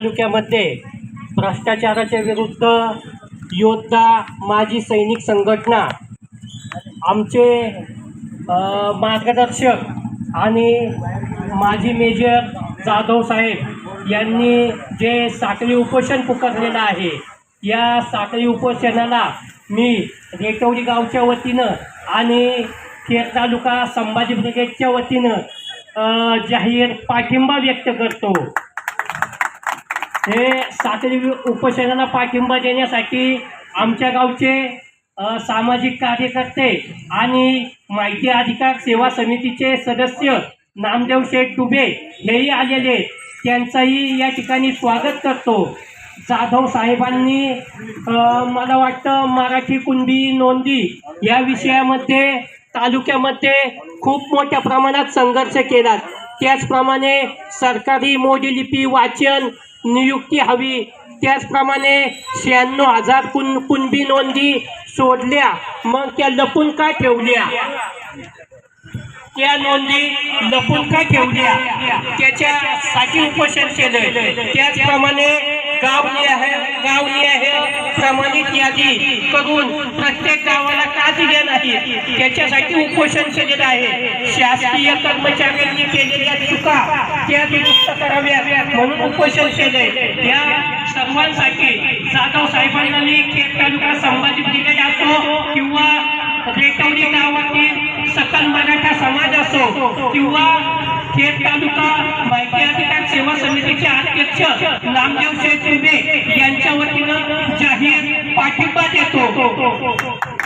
तालुक्यामध्ये भ्रष्टाचाराच्या विरुद्ध योद्धा माजी सैनिक संघटना आमचे मार्गदर्शक आणि माजी मेजर जाधव साहेब यांनी जे साखळी उपोषण पुकारलेलं आहे या साखळी उपोषणाला मी रेटवडी गावच्या वतीनं आणि खेर तालुका संभाजी ब्रिगेडच्या वतीनं जाहीर पाठिंबा व्यक्त करतो. हे साखळी उपोषणाला पाठिंबा देण्यासाठी आमच्या गावचे सामाजिक कार्यकर्ते आणि माहिती अधिकार सेवा समितीचे सदस्य नामदेव शेठ टुबे हेही आलेले त्यांचाही त्यांचंही या ठिकाणी स्वागत करतो. जाधव साहेबांनी मला वाटतं मराठी कुणबी नोंदी या विषयामध्ये तालुक्यामध्ये खूप मोठ्या प्रमाणात संघर्ष केला त्याचप्रमाणे सरकारी मोडी लिपी वाचन नियुक्ती हवी. त्याचप्रमाणे शहाण्णव हजार कुण कुणबी नोंदी सोडल्या. मग त्या लपून का ठेवल्या? त्या नोंदी लपून का ठेवल्या? त्याच्यासाठी उपोषण केलं त्याचप्रमाणे गावली आहे गावली आहे प्रमाणित यादी करून प्रत्येक गावाला करण्यासाठी त्याच्यासाठी उपोषण केलेलं आहे. शासकीय कर्मचाऱ्यांनी केलेल्या चुका त्या दुरुस्त कराव्या म्हणून उपोषण केले या सर्वांसाठी जाधव साहेबांना मी खेड तालुका संभाजी ब्रिगेड असो किंवा रेकवडी गावातील सकल मराठा समाज असो किंवा खेड तालुका माहिती अधिकार सेवा समितीचे अध्यक्ष नामदेव शेठ यांच्या वतीनं जाहीर पाठिंबा देतो.